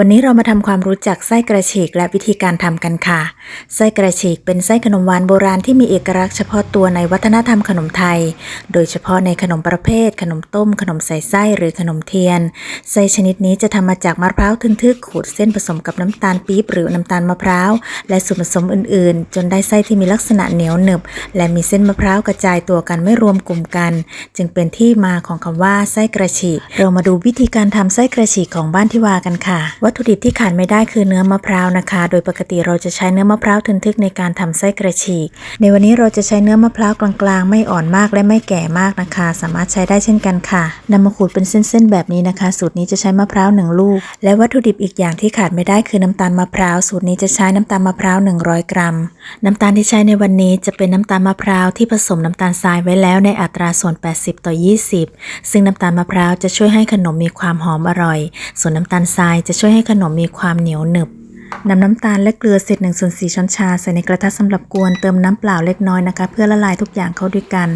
วันนี้เรามาทำความรู้จักไส้กระฉีกและวิธีการทำกันค่ะ ไส้กระฉีกเป็นไส้ขนมหวานโบราณที่มีเอกลักษณ์เฉพาะตัวในวัฒนธรรมขนมไทย โดยเฉพาะในขนมประเภท ขนมต้ม ขนมใส่ไส้หรือขนมเทียน ไส้ชนิดนี้จะทำมาจากมะพร้าวทึนๆขูดเส้นผสมกับน้ำตาลปี๊บหรือน้ำตาลมะพร้าวและส่วนผสมอื่นๆ จนได้ไส้ที่มีลักษณะเหนียวหนึบ และมีเส้นมะพร้าวกระจายตัวกันไม่รวมกลุ่มกัน จึงเป็นที่มาของคำว่าไส้กระฉีก เรามาดูวิธีการทำไส้กระฉีกของบ้านที่วากันค่ะวัตถุดิบที่ขาดไม่ได้คือเนื้อมะพร้าวนะคะ โดยปกติเราจะใช้เนื้อมะพร้าวทึนทึกในการทำไส้กระฉีก ในวันนี้เราจะใช้เนื้อมะพร้าวกลางๆ ไม่อ่อนมากและไม่แก่มากนะคะ สามารถใช้ได้เช่นกันค่ะนำมาขูดเป็นเส้นๆแบบนี้นะคะ สูตรนี้จะใช้มะพร้าวหนึ่งลูก และวัตถุดิบอีกอย่างที่ขาดไม่ได้คือน้ำตาลมะพร้าว สูตรนี้จะใช้น้ำตาลมะพร้าว 100 กรัม น้ำตาลที่ใช้ในวันนี้จะเป็นน้ำตาลมะพร้าวที่ผสมน้ำตาลทรายไว้แล้วในอัตราส่วน 80 ต่อ 20 ซึ่งน้ำตาลมะพร้าวจะช่วยให้ขนมมีความหอมอร่อย ส่วนน้ำตาลทรายจะช่วยใให้ขนมมีความเหนียวหนึบนำน้ำตาลและเกลือเศษ1ส่วน4ช้อนชาใส่ในกระทะสำหรับกวนเติมน้ำเปล่าเล็กน้อยนะคะ เพื่อละลายทุกอย่างเข้าด้วยกัน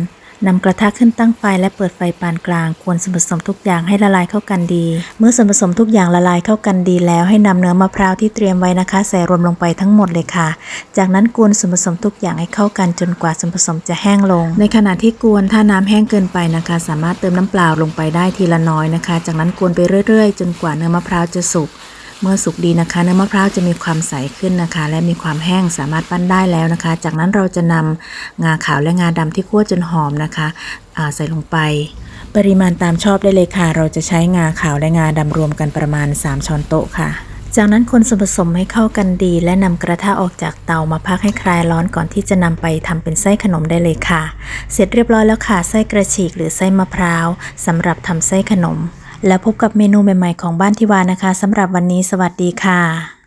นำกระทะขึ้นตั้งไฟและเปิดไฟปานกลางกวนส่วนผสมทุกอย่างให้ละลายเข้ากันดี เมื่อส่วนผสมทุกอย่างละลายเข้ากันดีแล้วให้นำเนื้อมะพร้าวที่เตรียมไว้นะคะ ใส่รวมลงไปทั้งหมดเลยค่ะ จากนั้นกวนส่วนผสมทุกอย่างให้เข้ากันจนกว่าส่วนผสมจะแห้งลง ในขณะที่กวนถ้าน้ำแห้งเกินไปนะคะ สามารถเติมน้ำเปล่าลงไปได้ทีละน้อยนะคะ จากนั้นกวนไปเรื่อยๆ จนกว่าเนื้อมะพร้าวจะสุก เมื่อสุกดีนะคะเนื้อมะพร้าวจะมีความใสขึ้นนะคะ และมีความแห้งสามารถปั้นได้แล้วนะคะ จากนั้นเราจะนำงาขาวและงาดำที่คั่วจนหอมนะคะใส่ลงไป ปริมาณตามชอบได้เลยค่ะ เราจะใช้งาขาวและงาดำรวมกันประมาณ 3 ช้อนโต๊ะค่ะจากนั้นคนส่วนผสมให้เข้ากันดี และนำกระทะออกจากเตามาพักให้คลายร้อนก่อนที่จะนำไปทำเป็นไส้ขนมได้เลยค่ะ เสร็จเรียบร้อยแล้วค่ะไส้กระฉีกหรือไส้มะพร้าวสำหรับทำไส้ขนม แล้วพบกับเมนูใหม่ๆของบ้านทิวานะคะสำหรับวันนี้สวัสดีค่ะ